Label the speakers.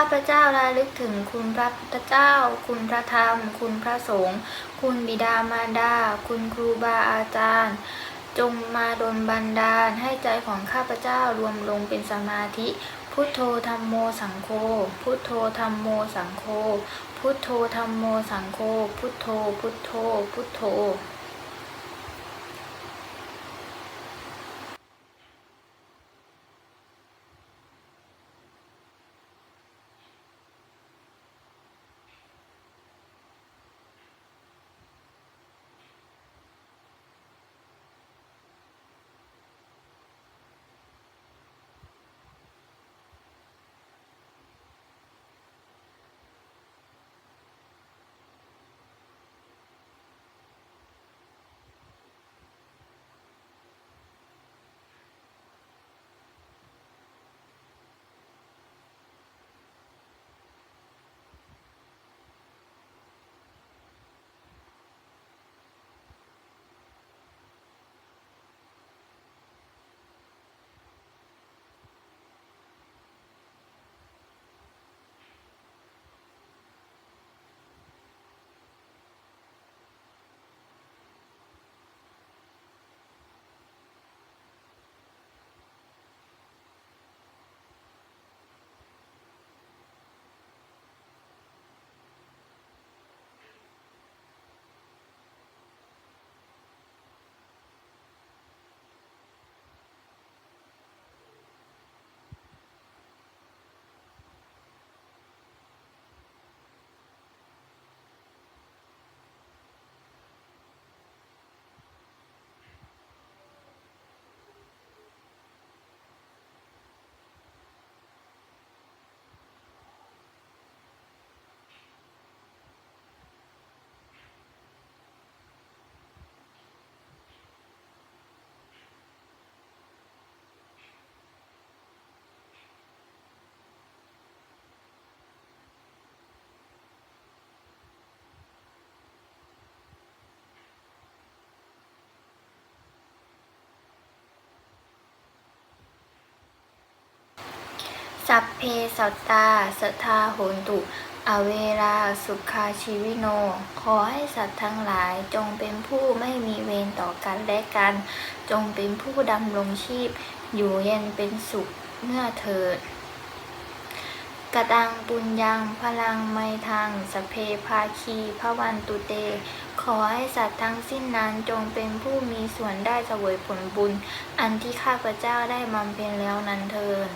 Speaker 1: ข้าพเจ้าระลึกถึงคุณพระพุทธเจ้า คุณพระธรรม คุณพระสงฆ์ คุณบิดามารดา คุณครูบาอาจารย์ จงมาดลบันดาลให้ใจของข้าพเจ้ารวมลงเป็นสมาธิ พุทโธธรรมโมสังโฆ พุทโธธรรมโมสังโฆ พุทโธธรรมโมสังโฆ พุทโธ พุทโธ พุทโธ สัพเพสัตตาสัทธาโหนตุ อเวราสุขาชีวิโน ขอให้สัตว์ทั้งหลายจงเป็นผู้ไม่มีเวรต่อกันและกัน จงเป็นผู้ดำรงชีพ อยู่เย็นเป็นสุขเมื่อเถิดกระตังปุญญังพลังไมทังสพเพภาคีพระวันตุเต ขอให้สัตว์ทั้งสิ้นนั้นจงเป็นผู้มีส่วนได้เสวยผลบุญ อันที่ข้าพเจ้าได้บำเพ็ญแล้วนั้นเทิน